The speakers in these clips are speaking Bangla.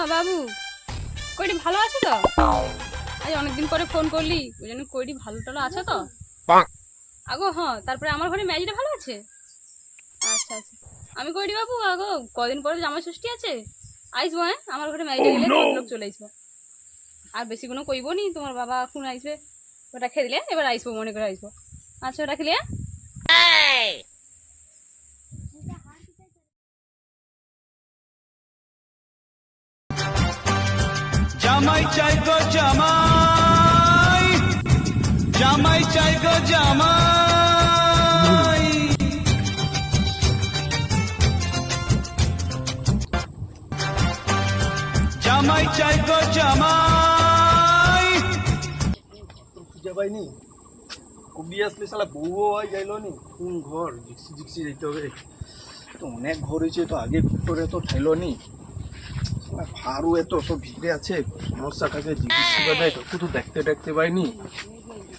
হ্যাঁ বাবু কইটি ভালো আছে তো? আজ অনেকদিন পরে ফোন করলি ওই জন্য কইটি ভালো টালো আছে তো? আগো হ্যাঁ তারপরে আমার ঘরে ম্যাজিটা ভালো আছে? আচ্ছা আচ্ছা। আমি কইটি বাবু আগো কদিন পরে জামাই ষষ্ঠী আছে? আইসবো হ্যাঁ আমার ঘরে ম্যাজিটা গেলে লোক চলে আসব আর বেশি কোনো কইবো নি তোমার বাবা এখন আইসবে ওটা খেয়ে দিলে এবার আইসবো মনে করে আইসবো। আচ্ছা ওটা খেলে জামাই চাই গো জামাই জামাই চাই গো জামাই। জামাই চাই গো জামাই। খুঁজে পাইনি। কবি আসলে শালা বউও হয়, যাইলো নি। কোন ঘর? জিক্সি জিক্সি যাইতে হবে। তো অনেক ঘর হয়েছে, তো আগে ভিতরে তো ঠাইলো নি। ভারু এত সব ভিড়ে আছে সমস্যাটাকে জিজ্ঞেস করে দেয় কাকু তো দেখতে দেখতে পাইনি?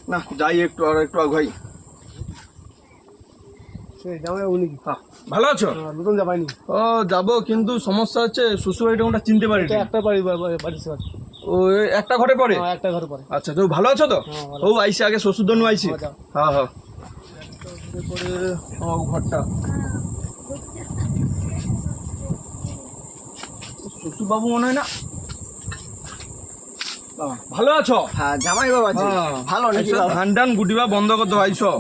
না যাই একটু আর একটু আগাই। হ্যাঁ, ভালো আছো? নতুন যাবাইনি। ও যাব কিন্তু সমস্যা হচ্ছে শ্বশুর বাড়িটা ওটা চিনতে পারি একটা বাড়ি বাড়ি ও একটা ঘরে পড়ে? একটা ঘর পরে আচ্ছা তো ভালো আছো তো? হ্যাঁ, ও আইসি আগে শ্বশুর দনু আইসি। হ্যাঁ, হ্যাঁ হ্যাঁ। ঘরটা বাবু মনে হয় না? ভালো আছো? হ্যাঁ জামাই বাবা হ্যাঁ। ভালো নাকি আইসো, ধান টান গুটিবা বন্ধ করতে আইসো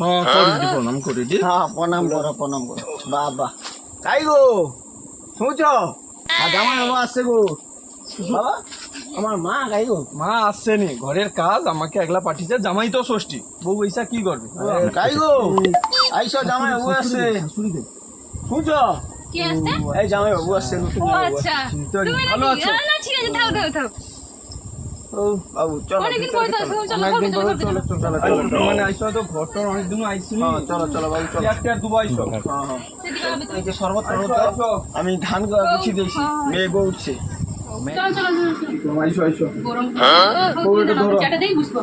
হ্যাঁ করি দি প্রণাম করি দি হ্যাঁ প্রণাম করো প্রণাম করো। বাবা। তাই গো শুনছ? আর জামাই বাবা আসছে গো। বাবা আমার মা গাই গো। মা আসছেনি ঘরের কাজ আমাকে একলা পাঠিয়েছে জামাই তো ষষ্ঠী। বউ এইসা কি করবে? গাই গো। আইসো জামাই বাবু আসছে। শুনছ? কে আসছে এই জামাই বাবু আসছে নতুন ও আচ্ছা। তুমি ভালো আছো? না, না, ঠিক আছে থাক থাক থাক ও বাবু চলো অনেকদিন ভিতরে পরে তো চলো। আসো, চলো, চলো, চলো, চলো চলো আইসো, চলো। মানে আইসো তো ঘরটার অনেকদিন আইসিনি। হ্যাঁ চলো চলো বাবু চলো। চেয়ার টেয়ার দুবো হ্যাঁ হ্যাঁ। আমি এই যে শরবত শরবত আমি ধান গুছিয়ে দিয়েছি মেয়ে গো উঠছে। চলো চলো চলো, আইসো আইসো। গরম। বউটা ধরো। চাটা দেই বুঝব।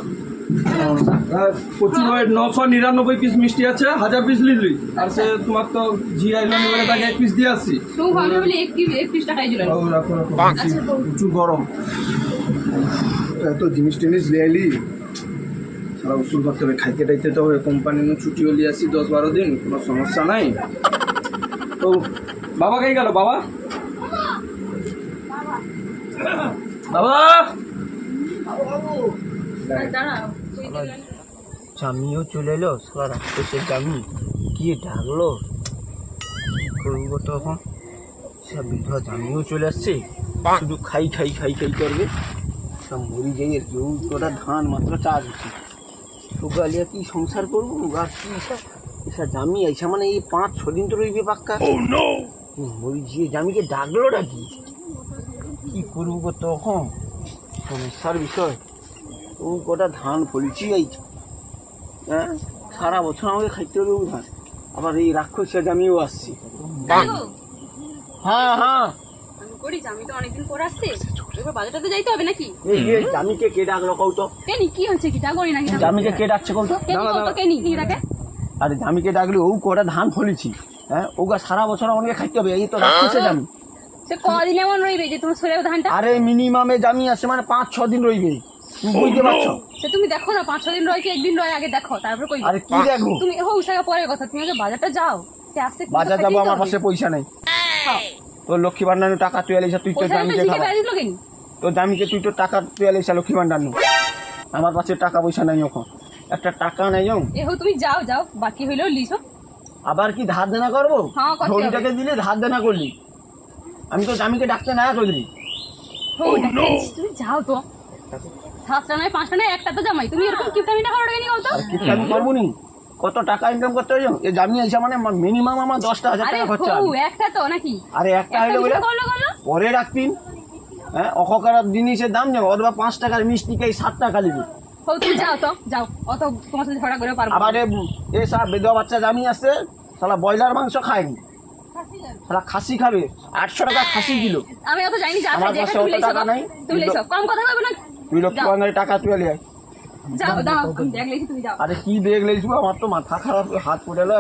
আর নশো নিরানব্বই পিস মিষ্টি আছে হাজার পিস লিলি। আর সে তোমার তো জি আইলাম এবারে তাকে এক পিস দিয়ে আসছি। প্রচুর গরম। এত জিনিস টিনিস সারা করতে হবে খাইতে টাইতে তো হবে। কোম্পানি নু ছুটি হলি আসি দশ বারো দিন কোনো সমস্যা নাই। তো বাবা কে গেল? বাবা? বাবা। দাঁড়াও জামিও চলে এলো সারা রাক্ষসের জামি। কি ডাকলো করব তখন। সব বিধবা জামিও চলে আসছে। শুধু খাই খাই খাই খাই করবে। সব মরি যাই আর কেউ কটা ধান মাত্র চার হচ্ছে। সুগালিয়া কি সংসার করব? আর কি সব এসব জামি আইসা মানে এই পাঁচ ছ দিন তো রইবে পাক্কা। মরি যে জামিকে ডাকলো ডাকি কি করব গো তখন? সমস্যার বিষয়। ও কটা ধান ফলছি এই হ্যাঁ? সারা বছর আমাকে খাইতে হবে ধান আবার এই রাক্ষসের আমিও আসছি। হ্যাঁ হ্যাঁ। করি আমি তো অনেকদিন পর আসছে। এবার বাজারটাতে যাইতে হবে নাকি? এই জামিকে কে ডাকলো কও তো? কেনি কি হচ্ছে কি? তা নাকি জামিকে কে ডাকছে কও তো? কেনি কেনি আরে জামিকে ডাকলে ও কটা ধান ফলেছি। হ্যাঁ? ওগা সারা বছর আমাকে খাইতে হবে। এই তো রাক্ষসের জামি সে কদিন এমন রইবে যে তোমার সরে ধানটা আরে মিনিমামে জামি আছে মানে পাঁচ ছ দিন রইবে বুঝতে পারছ? সে তুমি দেখো না পাঁচ ছ দিন রয় কি একদিন রয় আগে দেখো তারপর কই আরে কি দেখো? তুমি পরের কথা তুমি আগে বাজারটা যাও সে বাজার যাব আমার পাশে পয়সা নেই। তোর লক্ষ্মী টাকা তুই এলিস তুই তো পয়সা জামিকে খাবা বেড়ে দিল কেনি তো জামিকে তুই তো টাকা তুই এলিস লক্ষ্মী ভান্ডার আমার পাশে টাকা পয়সা নাই এখন একটা টাকা নাই যাও এ হো তুমি যাও যাও বাকি হইলেও লিসো আবার কি ধার দেনা করব? হ্যাঁ, দিলে ধার দেনা করলি। আমি তো জামিকে ডাকতে না করলি হো তুমি যাও তো। সাতটা নয় পাঁচটা নয় একটা তো জামাই। তুমি এরকম কিপটামিটা করো কেনি বলতো আর করব নি? কত টাকা ইনকাম করতে হয় এ জামি আইসা মানে মিনিমাম আমার দশটা হাজার টাকা খরচা হবে। একটা তো নাকি? আরে একটা হইলে বলে? পরে রাখতিন হ্যাঁ অখকার জিনিসের দাম যাব অথবা পাঁচ টাকার মিষ্টি খাই সাত টাকা নিবি তুমি যাও তো যাও। অত তোমার সাথে ঝগড়া করে পারব আবার এ- সব বাচ্চা জামি ব্রয়লার মাংস খায়নি। খাসি খাবে। আটশো টাকা খাসি কিলো। আমি অত জানি আমার কাছে অত টাকা নাই। তুমি কম কথা কইবে না? তুই। টাকা আয় ব্যাগ লেছি আরে কি দেখলে আমার তো মাথা খারাপ হাত পড়ে এলো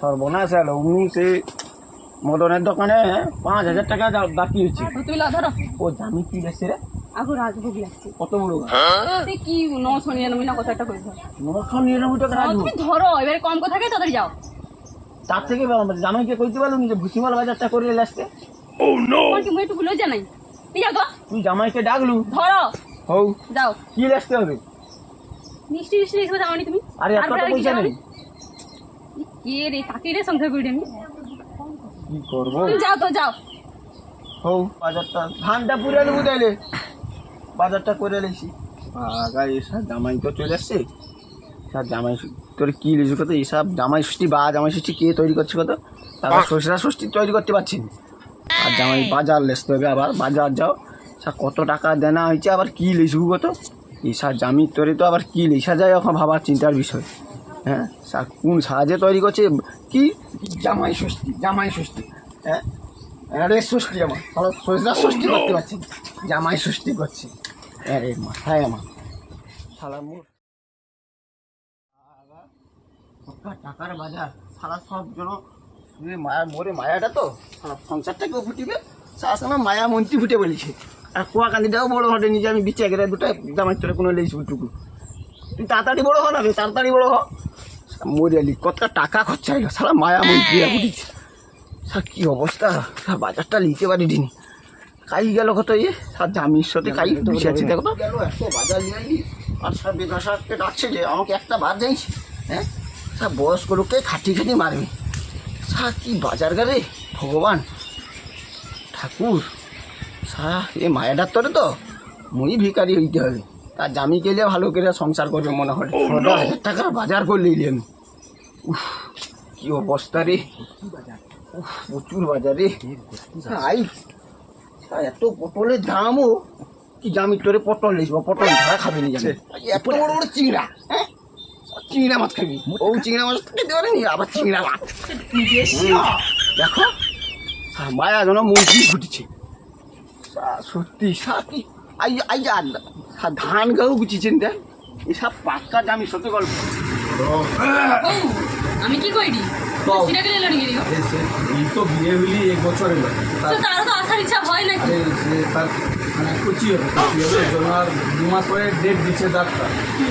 সর্বনাশ এলো সে মদনের দোকানে পাঁচ হাজার টাকা বাকি হচ্ছে তুমি লা ধরো। ও জামি কি লেছে রে? আগো রাজভোগ লাগছে। কত বড় সে কি নশো নিরানব্বই না কত একটা করে নশো নিরানব্বই টাকা তুমি ধরো এবারে কম কথা থাকে যাও। তার থেকে জামাইকে কইতে পারলাম যে ভুসিমাল বাজারটা করে এলে আসতে। একটু জানাই যাও তুই জামাইকে ডাকলু। ধরো। হৌ যাও কি আসতে হবে। মিষ্টি মিষ্টি লিখবে যাওনি তুমি। আরে এত পয়সা নেই। কে রে কাকে রে সংসার করি আমি। কি করব? যাও তো যাও। হৌ বাজারটা। ধানটা পুরে নেব তাইলে। বাজারটা করে লেছি আগা এসব জামাই তো চলে আসছে। সব জামাই তোর কি লিখু কত? এসব জামাই ষষ্ঠী বা জামাই ষষ্ঠী কে তৈরি করছে কত? তারপর শ্বশুরা ষষ্ঠী তৈরি করতে পারছি না। আর জামাই বাজার লেসতে হবে আবার বাজার যাও। সা কত টাকা দেনা হয়েছে? আবার কি লিখু কত এসব জামি তোরে তো আবার কী লেখা যায় এখন ভাবার চিন্তার বিষয়। হ্যাঁ? সা কোন সাহায্যে তৈরি করছে? কি? জামাই ষষ্ঠী জামাই ষষ্ঠী হ্যাঁ? আরে ষষ্ঠী আমার। ভালো শ্বশুরা ষষ্ঠী করতে পারছি। জামাই ষষ্ঠী করছে। আরে মাথায় আমার। সবটা টাকার বাজার। সারা সব জন মায়া, মোরে মায়াটা তো? সারা সংসারটাকেও ফুটিবে? সারা সময় মায়া মন্ত্রী ফুটে বলেছে। আর কুয়া কান্দিটাও বড় ঘটে নিজে আমি বিচে গেলে দুটা জামাই তোরে কোনো লেইস টুকু তুই তাড়াতাড়ি বড় হ না, তুই তাড়াতাড়ি বড় হ। মরে আলি কত টাকা খরচা হইল সারা মায়া মন্ত্রী ফুটিছে স্যার কি অবস্থা স্যার বাজারটা নিতে পারিনি। কাই গেল কত ইয়ে স্যার জামির সাথে কাই বসে আছে দেখো তো গেল বাজার নিয়ে আর স্যার বেকাশাকে ডাকছে যে, আমাকে একটা বার যাইছি হ্যাঁ? স্যার বয়স্ক লোককে খাটি খাটি মারবে। স্যার কি বাজার গারে ভগবান। ঠাকুর। স্যার এ মায়াটার তোরে তো? মুই ভিকারি হইতে হবে। তার জামি গেলে ভালো করে সংসার করবে মনে হয়। ছটা হাজার টাকার বাজার করলে আমি। উফ কি অবস্থা রে। প্রচুর বাজারে আই এত পটলের দামও কি জামি তোরে পটল লিখব পটল ঝাড়া খাবি নি জানি এত বড় বড় চিংড়া হ্যাঁ? চিংড়া মাছ খাবি। ও চিংড়া মাছ খেতে পারে পারেনি আবার চিংড়া মাছ। দেখো মায়া যেন মন্ত্রী ঘুটিছে সা- সত্যি সা কি আই আই আর ধান গাও গুছিয়েছেন দেখ এসব পাক্কা দামি সত্যি গল্প আমি কি এই তো বিয়ে এক বছর এলো তো আসার ইচ্ছা হয় তার মানে কুচি হবে কুচি হবে। তোমার দু মাস পরে ডেট দিচ্ছে ডাক্তার।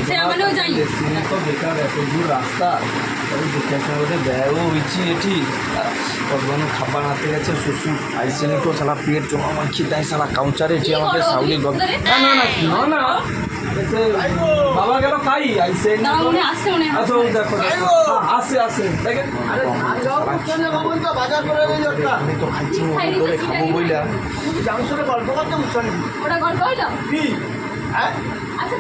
সে যাই। সিনে তো বেকার এত দূর রাস্তা। হয়েছি এটি। খাবার হাতে গেছে শ্বশুর আইসেনি তো সালা পেট জমা মাখি দেয় সালা কাউন্টারে এটি আমাকে সাউলি গল্প না না না না এসে বাবা গেল খাই আইসে। মনে আসছে মনে হয় আচ্ছা ওই দেখো। দেখো। আসে আসে। দেখেন। আমি তো খাইছি মতো করে খাব বইলা। গল্প করতে ওটা গল্প হইল? কি? হ্যাঁ? আচ্ছা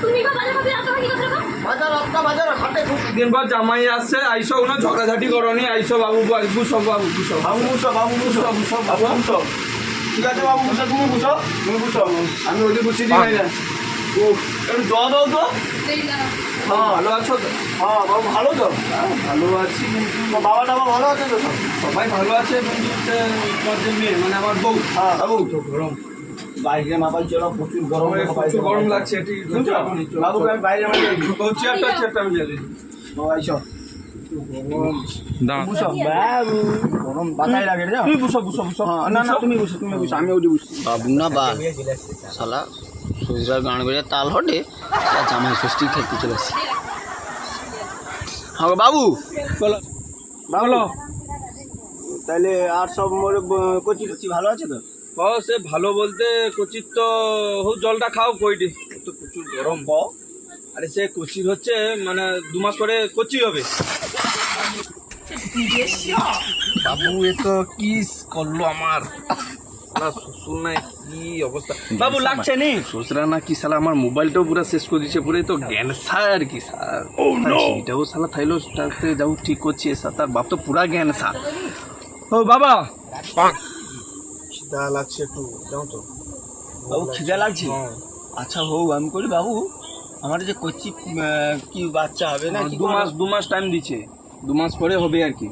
জামাই আসছে আইসো ওনা ঝগড়াঝাটি করনি আইসো বাবু বুসো বাবু বুসো বাবু মুসো বাবু সব। বাবু মুসো ঠিক আছে বাবু মুসো তুমি বুঝো তুমি বুঝো আমি ওদিকে বুঝি দিই না ও। একটু জল দাও তো। হ্যাঁ ভালো আছো তো? হ্যাঁ বাবু ভালো তো? ভালো আছি। বাবা টাবা ভালো আছে তো? সবাই ভালো আছে মেয়ে মানে আমার বউ। হ্যাঁ বাবু। তো গরম। বাইরে চলো প্রচুর গরম আমার প্রচুর গরম লাগছে এটি? বাবু আমি বাইরে চেয়ারটা চেয়ারটা আমি বাবু গরম বাতাই লাগে রে তুমি বুসো বুসো বুসো। হ্যাঁ না না তুমি বুঝো তুমি বুঝো আমি ওটি বুঝছি বাবু না বা। শালা। শ্বশুরার গান বেড়ে তাল হটে জামাই ষষ্ঠী খেতে চলে আসছে হ্যাঁ বাবু বলো। বলো। তাহলে আর সব মোর কচি টচি ভালো আছে তো? ও সে ভালো বলতে কচির তো হো জলটা খাও কইটি। তো প্রচুর গরম। আরে সে কচির হচ্ছে মানে দু মাস পরে কচি হবে। বাবু এ তো কিস করল আমার। শালা শ্বশুর নাই। কি অবস্থা? বাবু লাগছে নি? না কি শালা আমার মোবাইলটাও পুরো শেষ করে দিচ্ছে পুরো তো গ্যানসা আর কি স্যার এটাও শালা থাইলো তাতে যাও ঠিক করছে স্যার তার বাপ তো পুরা গ্যানসা ও বাবা! খিদা লাগছে একটু যাও তো। বাবু খিদা লাগছে? আচ্ছা হৌ আমি করি বাবু। আমার যে কচি কি বাচ্চা হবে না দু মাস দু মাস টাইম দিচ্ছে। দু মাস পরে হবে আর কি।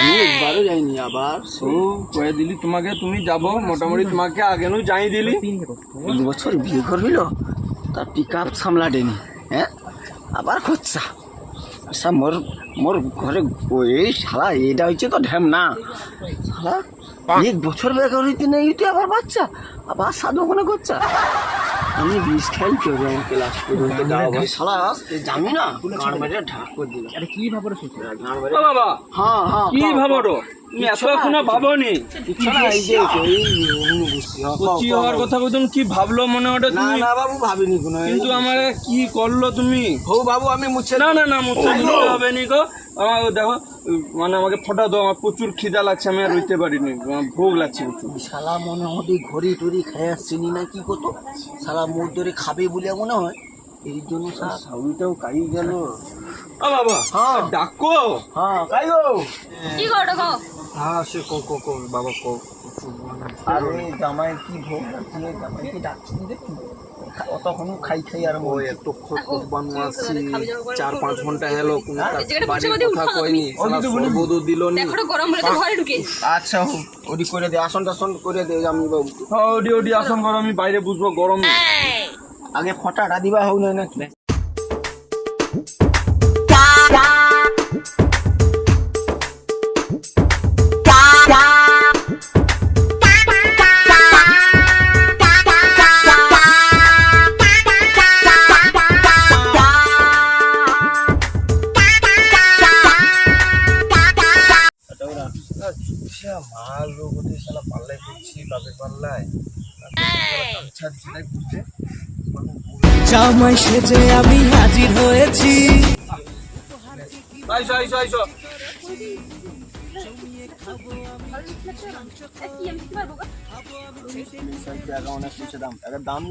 আমি একবারও যাইনি আবার ও কয়ে দিলি তোমাকে তুমি যাব মোটামুটি তোমাকে যাই দিলি। বছর বিয়ে করবিল তার পিক আপ সামলাটেনি হ্যাঁ? আবার খরচা আচ্ছা মোর মোর ঘরে এই শালা এটা হচ্ছে তো ঢ্যাম না। শালা এক বছর বেকার হইতে আবার বাচ্চা আবার সাধু মনে করছে। আমি বিষ খাই আমাকে লাস্ট পর্যন্ত গাওয়া শালা জানি না। গান মেরে ঢাক করে দিল আরে কি বাবা! হ্যাঁ হ্যাঁ কি ভাবো রো তুমি এত এখনও ভাবোনি। হওয়ার কথা কি ভাবলো মনে ওটা তুমি? না বাবু ভাবিনি কোনো। কিন্তু আমার কি করল তুমি? হো বাবু আমি মুছে না না না মুছে দিতে হবে নি গো। আমার দেখো মানে আমাকে ফটো দাও আমার প্রচুর খিদা লাগছে আমি আর রইতে পারিনি। আমার ভোগ লাগছে প্রচুর। শালা মনে হয় ঘড়ি টড়ি খেয়ে আসছিনি না কি কত? শালা মোর ধরে খাবে বলে মনে হয়। এই জন্য কাই গেল। ও বাবা হ্যাঁ। ডাকো। হ্যাঁ। কাই গো কি করো গো? হ্যাঁ সে কো কো কো বাবা কো আরে জামাই কি ভোগ লাগছে জামাই কি ডাকছি দেখি? অতক্ষণ খাই খাই আর এত আছি চার পাঁচ ঘণ্টা হেলো কোনো বাড়ির কথা কইনি তুমি। দিল নি। গরম হলে তো ঘরে ঢুকে। আচ্ছা ওদি করে দে আসন টাসন করে দে আমি বাবু। ওডি ওডি আসন করো আমি বাইরে বুঝব গরম। আগে ফটাটা দিবা হোক না নাকি জামাই সেজে আমি হাজির হয়েছি। দাম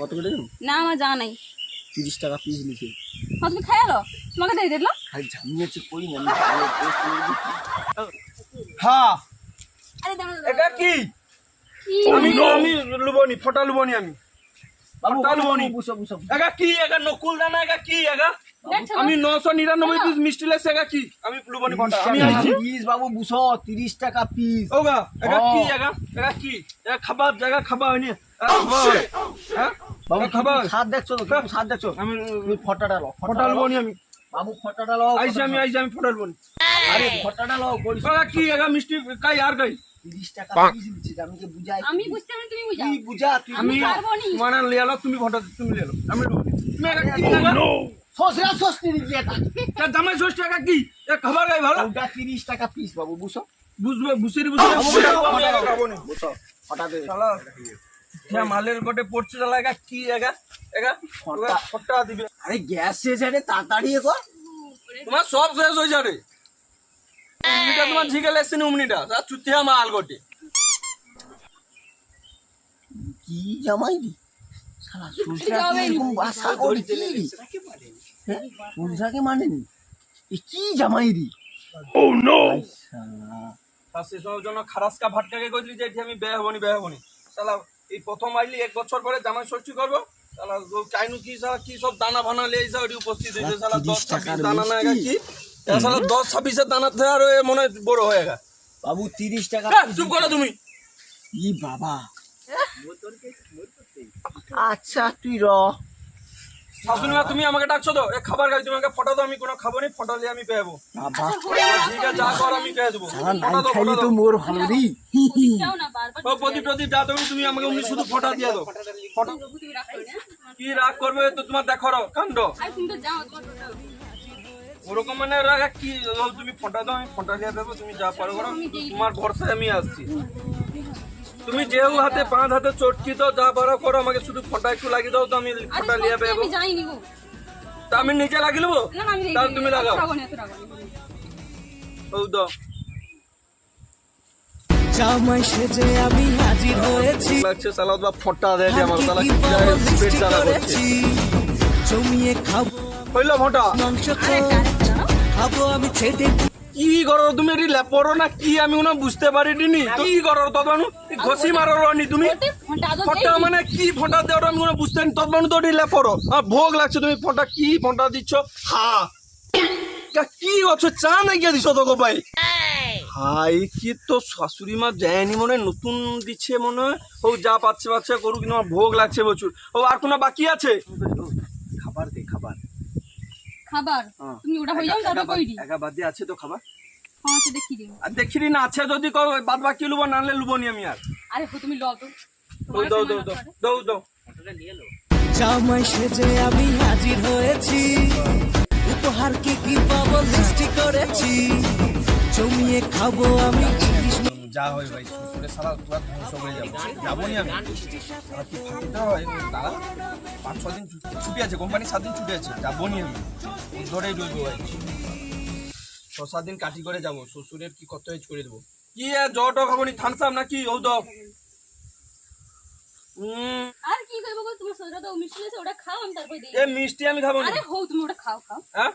কত করে না আমার জানা নাই। তিরিশ টাকা পিস নিচে তুমি তোমাকে দিয়ে ঝামিয়েছে কই না। হ্যাঁ। এটা কি? কি? আমি আমি লুবনি ফটা লুবনি আমি। কি এগা নকুল দানা এগা কি এগা? আমি? নশো নিরানব্বই পিস মিষ্টি লেছে এগা কি? আমি লুবনি ফটা আমি আইছি পিস বাবু বুঝো তিরিশ টাকা পিস ওগা এগা। কি এগা? এগা কি? এগা খাবার জায়গা খাবার হয়নি হয়। বাবু খাবার স্বাদ দেখছ তো তুমি দেখছ? আমি ফটাটা লো ফটা লুবনি আমি। বাবু ফটাটা লো আইছি আমি আইছি আমি ফটা আরে ফটাটা লো কি এগা মিষ্টি কাই আর কাই? তিরিশ টাকা আমি কি বুঝাই? আমি বুঝতে পারি তুমি বুঝাও। কি বুঝা? তুই আমি বুঝা। পারব নি। লিয়ালো তুমি ফটা তুমি আমি লুবনি তুমি এগা কি এগা সসরা সস্তি দিচ্ছি তা জামাই ষষ্ঠী এগা কি? এ খাবার গাই ভালো? ওটা তিরিশ টাকা পিস বাবু বুঝো বুঝবে বুঝিরি বুঝিরি আমি এগা খাব নি বুঝো ফটাতে শালা হ্যাঁ মালের গোটে পড়ছে শালা এগা কি এগা? এগা ফটা। দিবে। আরে গ্যাস শেষ আরে তাড়াতাড়ি কর তোমার সব শেষ হয়ে যাবে। উমনিটা তোমার ঝিকে লেগছে উমনিটা তা চুতিয়া মাল গোটে। কি জামাই দি শালা সুজরা যাবে এরকম বাসা করি কি রে? হ্যাঁ? মানেনি এ কি জামাই দি ও নো তা সে জন্য খারাসকা ভাটকাকে কইলি যে এটি আমি বে হবনি বে হবনি শালা এই প্রথম আইলি এক বছর পরে জামাই ষষ্ঠী করব। শালা চাইনু কি সব দানা ফানা লে ওটি উপস্থিত হয়েছে শালা দশ টাকার দানা না কি? দশ ছাব্বিশের দানা থেকে আর মনে হয় বড় হয়ে গা বাবু তিরিশ টাকা চুপ করো তুমি। ই বাবা। আচ্ছা তুই র। শাশুড়ি তুমি আমাকে ডাকছো তো। খাবার খাই তুমি আমাকে ফটো দাও আমি কোনো খাব নি ফটো দিয়ে আমি পেয়ে যাব। ঠিক আছে যা কর আমি পেয়ে দেবো সারা নাই ফটো দাও খাইলে ফটো তো মোর ভালো রি হি হি। যাও না বারবার ও প্রদীপ প্রদীপ যা তুমি তুমি আমাকে উনি শুধু ফটো দিয়ে দাও। ফটো। কি রাগ করবে তো তোমার দেখো রো, কাণ্ড তুমি তো যাও তোমার টোটো ওরকম মানে রাগ কি? তুমি ফটো দাও আমি ফটো দিয়ে দেবো তুমি যা পারো করো। তোমার ভরসায় আমি আসছি। তুমি যেও হাতে পাঁচ হাতে চটকি তো যা পারো করো আমাকে শুধু ফটো একটু লাগিয়ে দাও তো আমি ফটো যাইনি গো। তা আমি নিজে লাগিয়ে নেব? না না আমি রেডি তাহলে তুমি লাগাও। ও দাও। জামাই সেজে আমি হাজির হয়েছি। লাগছে সালাদ বা ফটা দেয় আমার সালা কি কি বড় পেট জ্বালা করছে? জমিয়ে খাব। হইল দাঁড়াও খাব আমি ছেটে কি করো তুমি? এটি লেপরো না কি? আমি কোনো বুঝতে পারিনি। কি করো তদনু? ঘষি মারো নি তুমি? ফটা মানে কি ফোঁটা দেওয়ার আমি কোনো বুঝতে পারি তদনু তো এটি লেপরো। আর ভোগ লাগছে তুমি। ফটা কি ফটা দিচ্ছ? হা। কি হচ্ছে চা নাই গিয়ে দিছ তো গো ভাই? হাই কি তো শাশুড়ি মা দেয়নি মনে নতুন দিচ্ছে মনে হয়। ও যা পাচ্ছে পাচ্ছে করুক কিন্তু আমার ভোগ লাগছে প্রচুর। ও আর কোনো বাকি আছে? খাবার দে খাবার। খাবার? হ্যাঁ। তুমি ওটা হয়ে যাও তারপর কই দি একা বাদ দিয়ে আছে তো খাবার? সাথে কি দিন আর দেখিনি না আছে যদি কও বাদ বাকি লুবো নাহলে লুবো নি আমি আর। আরে তুমি লও তো। দৌ দৌ দৌ দৌ দৌ দৌ। জামাই সেজে আমি হাজির হয়েছি। উপহার কি কি পাবো লিস্টি করেছি। জমিয়ে খাব আমি যা হয় ভাই সারা পুরা ধ্বংস হয়ে যাব। আমি। কি হয়? দাঁড়া। পাঁচ ছ দিন ছুটি- আছে কোম্পানি সাত দিন ছুটি আছে। যাব নি আমি ধরেই রইবো ভাই। ছ, সাত দিন কাটি করে যাব। শ্বশুরের কি কত করে দেবো? কি জ্বর টক থামস আপ নাকি? ও দাও আর কি করব গো? তোমার সোজা তো মিষ্টি আছে ওটা খাও আমি তারপরে দিই এ মিষ্টি আমি খাব না। আরে হো তুমি ওটা খাও খাও। হ্যাঁ?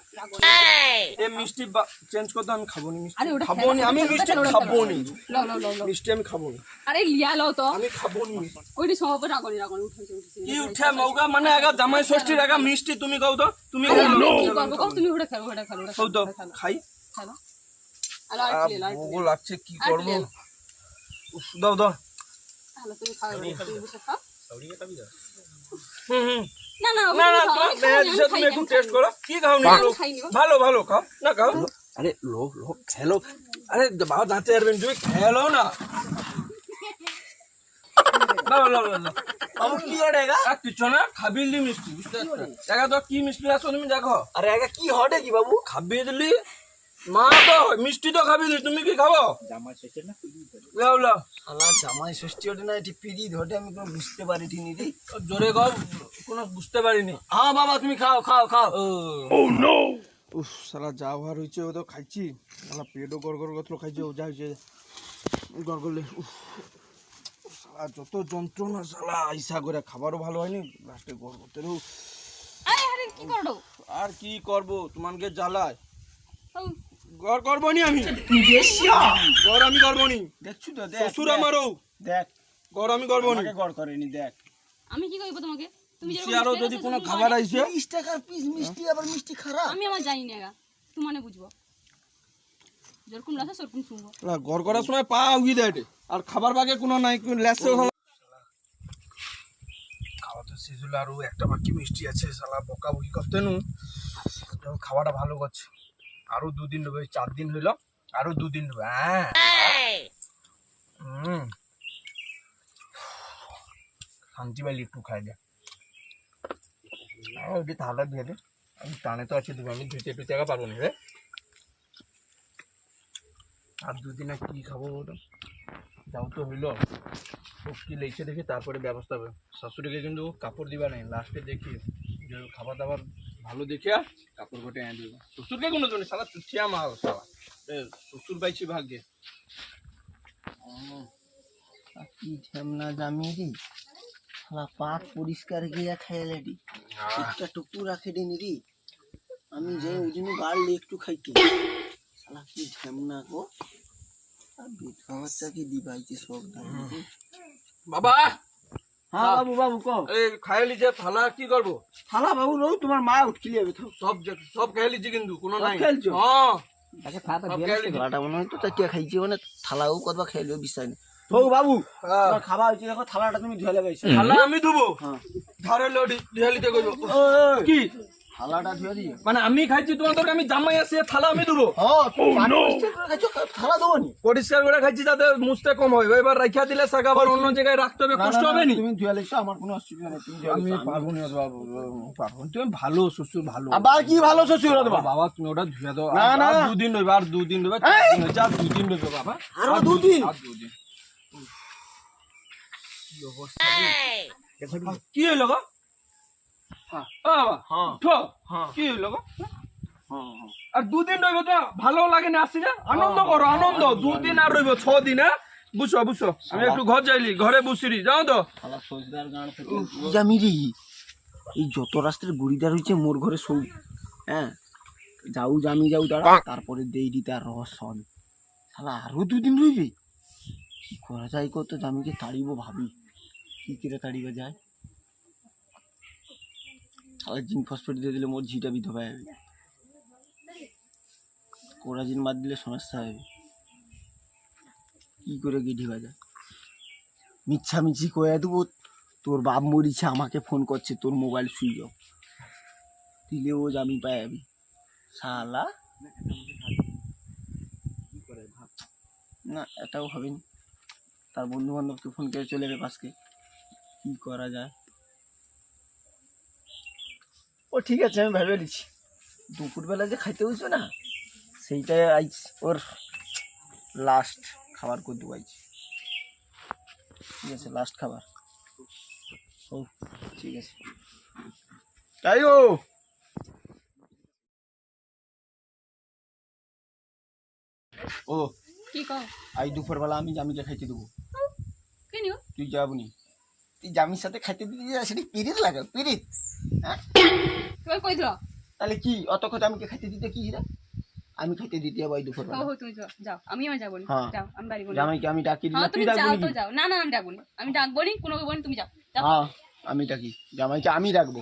এ মিষ্টি চেঞ্জ করতে আমি খাব নি আরে ওটা খাব নি আমি মিষ্টি খাব নি লও লও লও লও। মিষ্টি আমি খাব নি আরে লিয়া লও তো। আমি খাব নি ওইটি সময় রাগনি রাগনি উঠেছে উঠেছে কি উঠে মৌগা? মানে আগা জামাই ষষ্ঠীর আগা মিষ্টি তুমি কও তো। তুমি কি করব? তুমি ওটা ওটা ওটা তো খাই। আলো আর কি লাগছে কি করব? দাও দাও। আলো তুমি খাও এবার, তুমি বসে খাও। হুম হুম। না না না না ওগুলো খাও, তোমার আমি খাইনি, দেহে দিছে, আমি তুমি খাইনি, একটু আমি টেস্ট খাইনি। করো। কি খাও নি আমি খাইনি গো। ভালো ভালো খাও। না খাও। আরে লো লো খেলো। আরে বাবা দাঁতে আরবেন তুমি খেলো না। লাও লাও লাও বাবু কি হটে গা? আর কিছু না খাবি মিষ্টি বুঝতে দেখা তো কি মিষ্টি লাগছো তুমি দেখো। আরে আগে কি হটে কি বাবু? খাবি দিলি মা তো মিষ্টি তো খাবি তুমি কি খাব? লাও লাও শালা জামাই ষষ্ঠী হটে না এটি পিড়ি হটে আমি কোনো বুঝতে রে। জোরে কোনো বুঝতে পারিনি। হ্যাঁ বাবা তুমি খাও খাও খাও। উফ সালা যা ভার হয়েছে ও তো খাইছি। পেটও গড় গড় খাইছি ও যা হয়েছে। গড় উফ। যত যন্ত্রণা সালা আইসা করে খাবারও ভালো হয়নি লাস্টে গড় করতে আর কি করব তোমাকে জ্বালায়। গড় করব নি আমি গড় আমি করব নি দেখছু তো দেখ শ্বশুর আমারও। দেখ। গড় আমি করব নি করেনি দেখ। আমি কি করব তোমাকে? তুমি আরও যদি কোনো খাবার টাকার পিস মিষ্টি আবার মিষ্টি খারাপ। আমি আমার জানি না গা মানে বুঝব। যেরকম সেরকম শুনব। করার সময় পা দেয় আর খাবার বাগে কোনো নাই লেসে খাওয়া তো শেষ হলো আরও একটা বাকি মিষ্টি আছে বকা বকি নু। খাওয়াটা ভালো করছে। আরও দুদিন নেবে চার দিন হইল আরও দুদিন নেবে হ্যাঁ। হুম। শান্তি পাইলি একটু খাই যা হ্যাঁ ওইটি থালা দিয়ে দে। আমি টানে তো আছে দেবো আমি ধুইতে টুইতে একা পারব না রে। আর দুদিন আর কি খাব বলো? যাও তো হইল কি লেগেছে দেখি তারপরে ব্যবস্থা হবে। শাশুড়িকে কিন্তু কাপড় দিবা নাই লাস্টে দেখি যে খাবার দাবার ভালো দেখে কাপড় কোটে এনে দিব। শ্বশুরকে কোনো জন্য সালা চুঠিয়া মাল সালা। শ্বশুর পাইছি ভাগ্যে। কি ঝামনা জামি রে শালা পাক পরিষ্কার গিয়া খেলে রে একটা টুকু রাখে রে নি রে আমি যে ওই জন্য গাড়লে একটু খাইতে। শালা কি ঝামনা গো? আর বিধবা বাচ্চাকে দিবাইছে সব বাবা! হ্যাঁ বাবু বাবু কো এই খাইলি যে থালা কি করব? থালা বাবু রো তোমার মা উঠলি যাবে তো। সব সব খাইলিছি কিন্তু কোনো নাই। খেলছো? হ্যাঁ। আচ্ছা খাতা দিয়ে গলাটা মনে হয় তো তাকিয়া খাইছি মানে থালাও কতবা খেলিও বিষয় নেই। তো বাবু খাবার তোমার খাওয়া হয়েছে দেখো থালাটা তুমি ধুয়ে লাগাইছো থালা আমি ধুবো? হ্যাঁ। ধারে লড়ি ঢেলিতে করব কইব। কি? থালাটা ধুয়ে দিও। মানে আমি খাইছি তোমার দরকার আমি জামাই আসি থালা আমি ধুবো। হ্যাঁ করে খাইছো, থালা দেবো নি? পরিষ্কার করে খাইছি যাতে মুছতে কম হয়। এবার রাখিয়া দিলে শাক আবার অন্য জায়গায় রাখতে হবে কষ্ট হবে নি? তুমি ধুয়ে লাইছো আমার কোনো অসুবিধা নেই তুমি আমি পারব না বাবু পারব তুমি ভালো শ্বশুর ভালো। আবার কি ভালো শ্বশুর দেবা বাবা তুমি ওটা ধুয়ে দাও। না, না। দুদিন রইবে আর দুদিন রইবে চার দুদিন রইবে বাবা। আর দুদিন? আর দুদিন। কি অবস্থা? রে। কি হইল গো। উঠো। কি হইল গো? আর দুদিন রইবে তো ভালো লাগে না আসি না আনন্দ করো আনন্দ। দুদিন আর রইবে ছ দিন হ্যাঁ? বুঝছ বুঝছ? আমি একটু ঘর যাইলি ঘরে বুঝছিলি যাও তো। থালা সজদার গান থেকে জামি রে এই যত রাস্তার গুড়িদার হইছে মোর ঘরে সৌ হ্যাঁ? যাও জামি যাও দাঁড়া। তারপরে দেই দি তার রহস্য শালা আরও দুদিন রইবে? কি করা যায় কত? জামিকে তাড়িব ভাবি। কি করে তাড়িবা যায়? জিঙ্ক ফসফেট দিয়ে দিলে মোর ঝিটা বিধবা যাবে কোরাজিন বাদ দিলে সমস্যা হবে। কী করে গিয়ে যায়? মিচ্ছামিছি কয়ে দেবো, তোর বাপ মরিছে, আমাকে ফোন করছে, তোর মোবাইল সুইচ অফ। দিলে ও জামি পাই যাবি শালা। না, এটাও হবেনি। তার বন্ধু বান্ধবকে ফোন করে চলে যাবে পাশকে কী করা যায়? ও ঠিক আছে আমি ভেবে নিচ্ছি দুপুরবেলা যে খাইতে হয়েছে না সেইটাই আইজ ওর লাস্ট খাবার করে দেবো আইজ ঠিক আছে লাস্ট খাবার। ও ঠিক আছে। তাই ও। ও কি কও? আজ দুপুরবেলা আমি জামিকে খাইতে দেবো। কি নিও? তুই যাবনি তুই জামির সাথে খাইতে যা সেটি পিরিত লাগে? পিরিত তুমি কই দিল তাহলে কি অত কথা আমাকে খাইতে দিতে কি রে আমি খাইতে দিতে যাব এই ও তুমি যাও যাও। আমি আমার যাব না। যাও আমি বাড়ি বলি জামাইকে আমি ডাকি হ্যাঁ দিলাম তুমি যাও তো যাও। না না আমি ডাকবো না। আমি ডাকবো নি কোনো বোন তুমি যাও হ্যাঁ আমি ডাকি। জামাইকে আমি ডাকবো।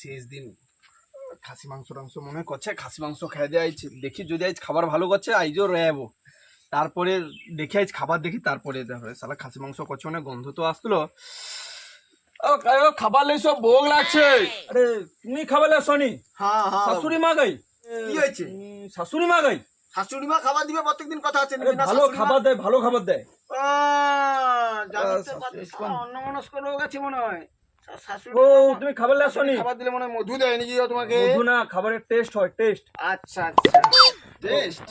শেষ দিন। খাসি মাংস টাংস মনে করছে খাসি মাংস খেয়ে দেয় আইছে। দেখি যদি আজ খাবার ভালো করছে আইজও রেয়াবো তারপরে দেখে আজ খাবার দেখি তারপরে হবে সালা খাসি মাংস করছে মানে গন্ধ তো আসলো। খাবার লাই সব ভোগ লাগছে। আরে তুমি খাবার শনি হ্যাঁ হ্যাঁ। শাশুড়ি মা গাই? কি হয়েছে? শাশুড়ি মা গাই? শাশুড়ি মা খাবার দিবে প্রত্যেকদিন কথা আছে ভালো খাবার দেয় ভালো খাবার দেয়। অন্যমনস্ক রোগ আছে মনে হয়। ও তুমি খাবার লাই শনি খাবার দিলে মনে হয় মধু দেয় নাকি তোমাকে। মধু না খাবারের টেস্ট হয় টেস্ট আচ্ছা আচ্ছা। টেস্ট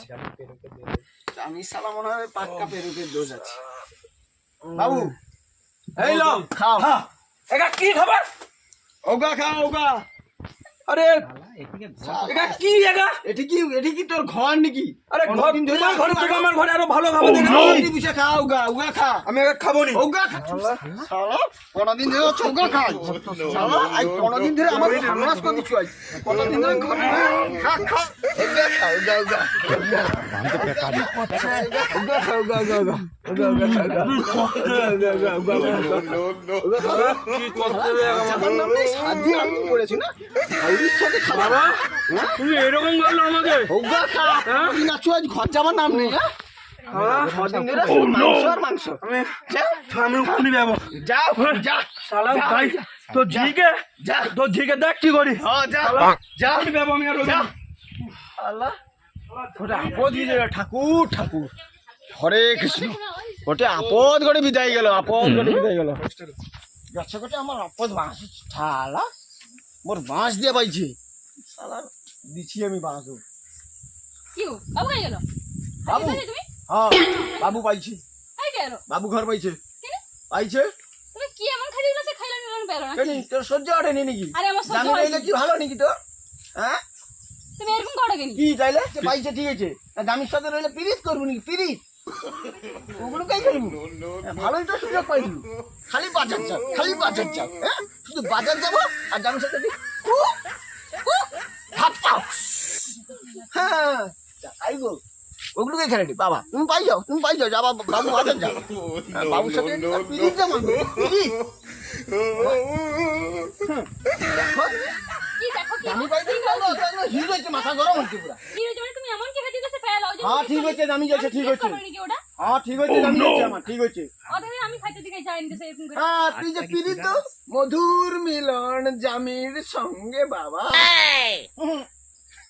আমি সালা মনে হয় পাক্কা পেরুকের দোষ আছে। বাবু এই লো খাও। একা কি খাবার ওগা খাও ওগা আরে এটা কি একা এটি কি এটি কি তোর ঘর নাকি? আরে ঘর তোমার ঘরে থেকে আমার ঘরে আরও ভালো খাও, খা আমি একা খাব নি ওগা খা সালা কোনদিন ধরে হচ্ছে ওগা খাই? সালা আই কোনদিন ধরে আমার সর্বনাশ করে দিচ্ছ আই কোনদিন ধরে ঘর খা কি করতে হবে? আমার আমি না? তুমি এরকম আমাকে। তুই নাচু আজ ঘর যাবার নাম নেই দেখ কি করি। ঠাকুর ঠাকুর। হরে কৃষ্ণ। ওটা আপদ করে বিদায় গেল আপদ করে বিদায় গেল। গাছে গোটে আমার আপদ বাঁশ। ঠালা মোর বাঁশ দিয়ে পাইছে শালা দিছি আমি বাঁশ কি বাবু কই গেল বাবু। হ্যাঁ বাবু পাইছে বাবু ঘর পাইছে পাইছে তুমি কি এমন খালি উলাছে খাইলা নিলাম না তোর সহ্য ওঠেনি নাকি? আরে আমার সহ্য হয়নি। কি ভালো নাকি তোর? হ্যাঁ? তুমি এরকম করো কেন? কি তাইলে? পাইছে ঠিক আছে। দামির সাথে রইলে পিরিত করব নাকি? পিরিত? ওগুলো কাই হ্যাঁ, ভালোই তো সুযোগ পাইলি। খালি বাজার যাও খালি বাজার যাও হ্যাঁ? শুধু বাজার যাব আর দামির সাথে দি- কু, কু, ভাত খাও। হ্যাঁ তাই গো। ওগুলো খেলে বাবা তুমি পাই যাও তুমি পাই যাও যাবা বাবু বাজার যাও হ্যাঁ, বাবুর সাথে পিরিত যাব পিরিত। দেখো কি দেখো কি আমি পাইছি হিরো হচ্ছে মাথা গরম হচ্ছে পুরা। কি হয়েছে তুমি এমন কি খাইতে দিতেছে পেল হ্যাঁ ঠিক আছে দামি যাচ্ছে ঠিক ওটা? হ্যাঁ ঠিক আছে দামি যাচ্ছে আমার ঠিক আছে। ওদের আমি খাইতে দিকে যাই নিতেছে এরকম করে। হ্যাঁ তুই যে পিড়িত মধুর মিলন জামির সঙ্গে বাবা।